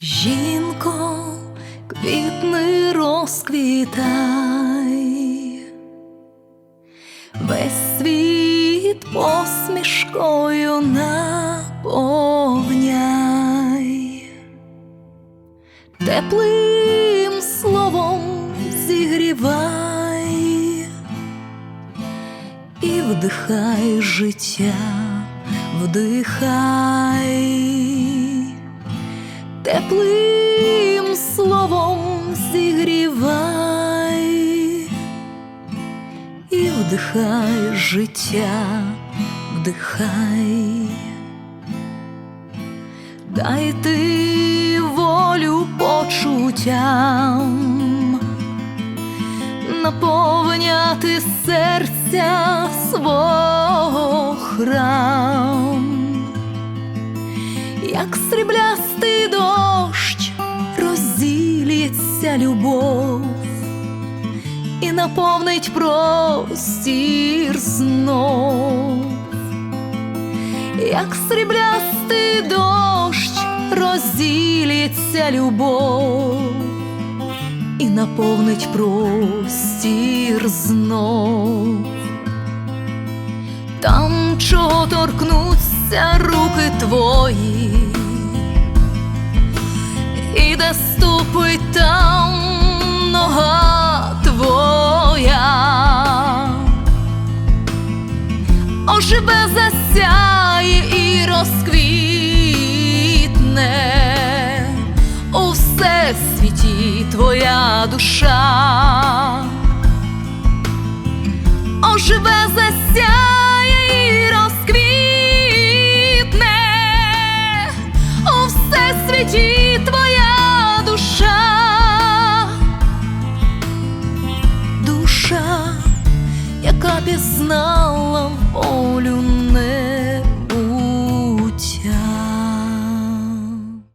Жінко, квітни розквітай, весь світ посмішкою наповняй, теплим словом зігрівай. І вдихай життя, вдихай теплим словом зігрівай і вдихай життя, вдихай, дай ти волю почуттям, наповняти серця свого храм як сріблястий дощ, розділиться любов і наповнить простір знов, як сріблястий дощ, розділиться любов і наповнить простір знов. Там, чого торкнуться руки твої, оживе засяє і розквітне. У всесвіті твоя душа. Оживе засяє і розквітне. У всесвіті твоя яка пізнала волю не